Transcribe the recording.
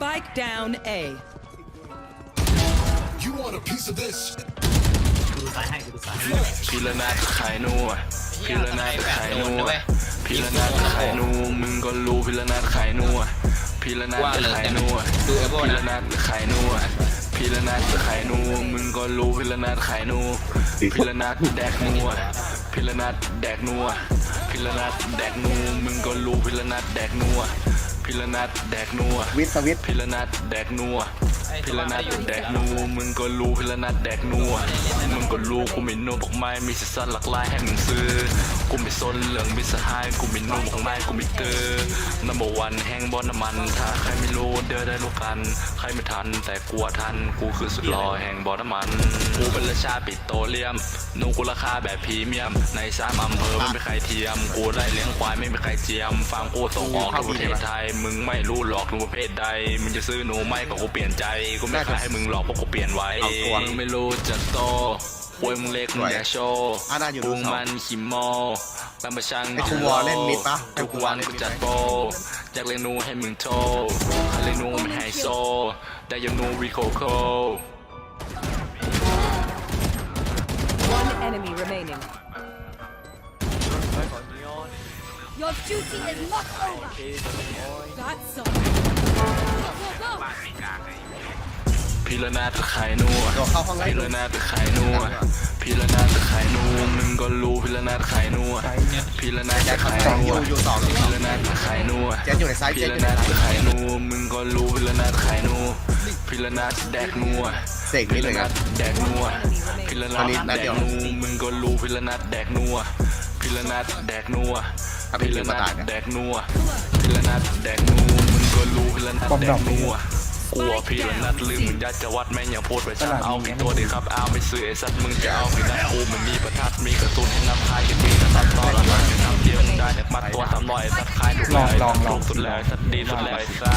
Spike down A. You want a piece of this? ดูสายให้ดูสายให้พิรนาถขายนัวพิรนาถขายนัวเว้ยพิรนาถขายนัวมึงก็รู้พิรนาถขายนัวพิรนาถว่าเลยขายนัวดูเอโบพิรนะนาถขายนัวพิรนาถขายนัวมึงก็รู้พิรนาถขายนัวพิรนาถแดกนัวพิรนาถแดกนัวพิรนาถแดกนัวมึงก็รู้พิรนาถแดกนัว พิรนาถแดกนัววิทย์สวิตช์พิรนัดแดกนัวพิรนัดแดกนัวมึงก็รู้พิรนัดแดกนัวมึงก็รู้กูมีนัวบอกไม่มีสิสันหลักลายให้มึงซื้อกูไม่สนเหลืองมิสหายกูมีนัวบอกไม่กูมีเตอร์นัมเบอร์วันแห้งบอลน้ำมัน ถ้าใครไม่รู้เดินได้รู้กัน ใครไม่ทัน แต่กลัวทัน กูคือสุดหล่อแห่งบอลน้ำมัน กูเป็นราชาปิโตรเลียม นูกูราคาแบบพรีเมียม ในสามอำเภอไม่มีใครเทียม กูได้เลี้ยงควายไม่มีใครเจียม ฟังกูส่งออกทั่วประเทศไทย มึงไม่รู้หรอกหนูประเภทใด มึงจะซื้อหนูไม่ก็กูเปลี่ยนใจ กูไม่ขายให้มึงหรอกเพราะกูเปลี่ยนไว้เอาตัวมึงไม่รู้จะโต ควยมึงเล็กมึงอย่าโชว์อะได้อยู่พุงดูสองมันขี้โมตามประชังไอ้ครูวอลเล่นมิดปะทุกวันกูจัดโปรอยากเลี้ยงหนูให้มึงโชว์ให้เลี้ยงหนูไม่ให้โซได้อยังหนูรีโคโค One enemy remaining. Your duty is not over. Got some. พิรนาถขายนัวเดี๋ยวเข้าห้องไล่พิดูรนาถขายนัวพิรนาถขายนัวมึงก็รู้พิรนาถขายนัวพิรนาถแจ็คขายสองนัอวยู่อยู่สองนี่พิรนาถขายนัวแจ็คอยู่ในซ้ายพิแจ็ครอยู่ในนาถซ้ายขายนัวมึงก็รู้พิรนาถขายนัวพิรนาถแดกนัวเสกนี่เลยครับแดกนัวพิรนาอันถนี้นัแดดเดีกยวนัวมึงก็รู้พิรนาถแดกนัวพิรนาถแดกนัวถ้าเป็นพิเกรมมานาตาถยเนี่ยแดกนัวพิรนาถแดกนัวมึงก็รู้พิรนาถแดกนัว กลัวพิรนาถลืมมึงยัดจะวัดแม่งยังพูดไปชัดเอาอีกตัวดีครับเอาไปซื้อไอ้สัตว์มึงจะเอาไปนัดกูมันมีประทัดมีกระสุนให้นำพายกันดีนะตัดต่อละมันนำเดียวมึงได้จากมัดตัวสามร้อยสัตว์คายลูกแรกลูกสุดแรงสัตว์ดีสุดแรงซ่า